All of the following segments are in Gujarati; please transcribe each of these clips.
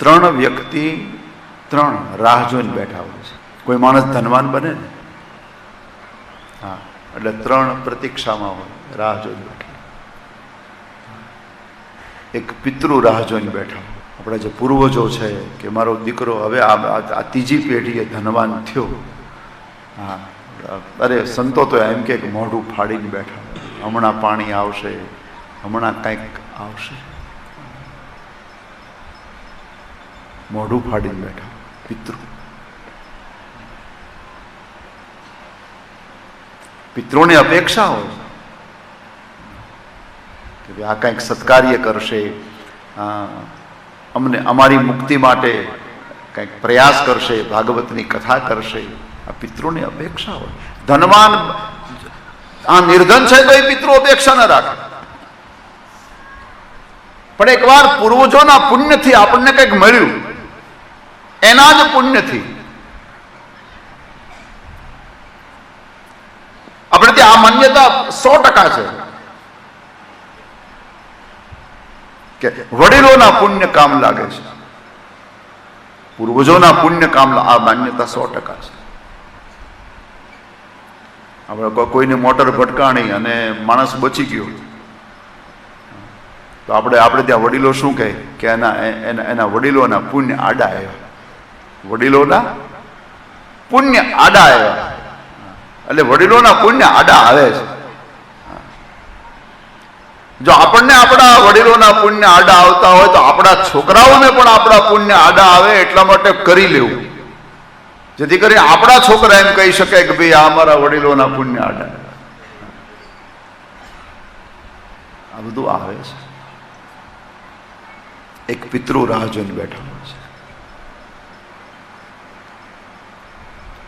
ત્રણ વ્યક્તિ, ત્રણ રાહ જોઈને બેઠા હોય છે. કોઈ માણસ ધનવાન બને ને? હા, એટલે ત્રણ પ્રતીક્ષામાં હોય, રાહ જોઈને બેઠા. એક પિતૃ રાહ જોઈને બેઠા. આપણા જે પૂર્વજો છે કે મારો દીકરો હવે આ ત્રીજી પેઢીએ ધનવાન થયો. હા, અરે સંતો તો એમ કે મોઢું ફાડીને બેઠા. હમણાં પાણી આવશે, હમણાં કંઈક આવશે. મોઢું ફાડીને બેઠા. પિતૃ. પિત્રોને અપેક્ષા હોય કે આ કંઈક સત્કાર્ય કરશે અમને, અમારી મુક્તિ માટે કંઈક પ્રયાસ કરશે, ભાગવતની કથા કરશે. આ પિત્રોની અપેક્ષા હોય. ધનવાન, આ નિર્ધન છે તો એ પિતૃ અપેક્ષા ન રાખે. પણ એકવાર પૂર્વજોના પુણ્યથી આપણને કંઈક મળ્યું. એના જ પુણ્યથી. આપણે ત્યાં આ માન્યતા સો ટકા છે. કે વડીલોના પુણ્ય કામ લાગે છે. પૂર્વજોના પુણ્ય કામ આ માન્યતા સો ટકા છે. આપણે કોઈને મોટર ભટકાણી અને માણસ બચી ગયો. તો આપણે આપણે ત્યાં વડીલો શું કહે? કે એના એના એના વડીલોના પુણ્ય આડા આવ્યા. વડીલોના પુણ્ય આડા આવ્યા. એટલે વડીલોના પુણ્ય આડા આવે છે. જો આપણને આપણા વડીલોના પુણ્ય આડા આવતા હોય તો આપણા છોકરાઓને પણ આપણા પુણ્ય આડા આવે એટલા માટે કરી લેવું. જેથી કરી આપણા છોકરા એમ કહી શકે કે ભાઈ આ અમારા વડીલોના પુણ્ય આડા. આ બધું આવે છે. એક પિતૃ રાહ જોઈને બેઠા છે.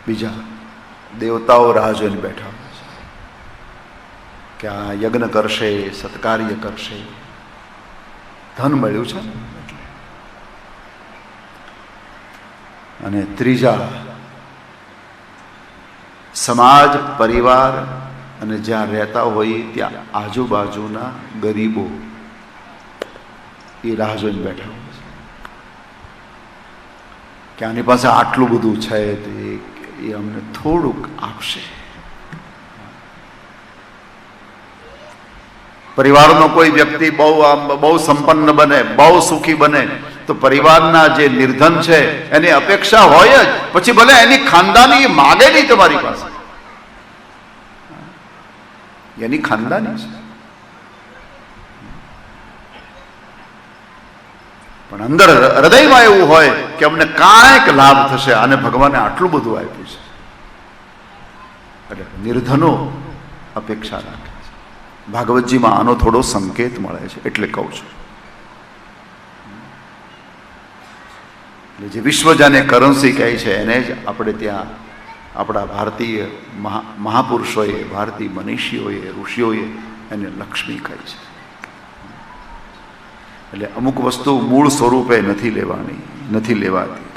બીજા દેવતાઓ રાહ જોઈને બેઠા હોય છે. કે આ યજ્ઞ કરશે, સત્કાર્ય કરશે. ધન મળ્યું છે એટલે. અને ત્રીજા, સમાજ, પરિવાર અને જ્યાં રહેતા હોય ત્યાં આજુબાજુના ગરીબો એ રાહ જોઈને બેઠા હોય છે. કે આની પાસે આટલું બધું છે તો એ અમને થોડુંક આપશે. પરિવારનો કોઈ વ્યક્તિ બહુ આમ બહુ સંપન્ન બને, બહુ સુખી બને, તો પરિવારના જે નિર્ધન છે, એની અપેક્ષા હોય જ. પછી ભલે એની ખાનદાની માગે નહીં તમારી પાસે. એની ખાનદાની છે. પણ અંદર હૃદયમાં એવું હોય કે અમને કાંઈક લાભ થશે અને ભગવાને આટલું બધું આપ્યું છે. એટલે નિર્ધનો અપેક્ષા રાખે છે. ભાગવતજીમાં આનો થોડો સંકેત મળે છે એટલે કહું છું. એટલે જે વિશ્વ જાને કરન્સી કહે છે એને જ આપણે ત્યાં આપણા ભારતીય મહા, મહાપુરુષોએ, ભારતીય મનીષીઓએ, ઋષિઓએ એને લક્ષ્મી કહી છે. એટલે અમુક વસ્તુ મૂળ સ્વરૂપે નથી લેવાની નથી લેવાતી.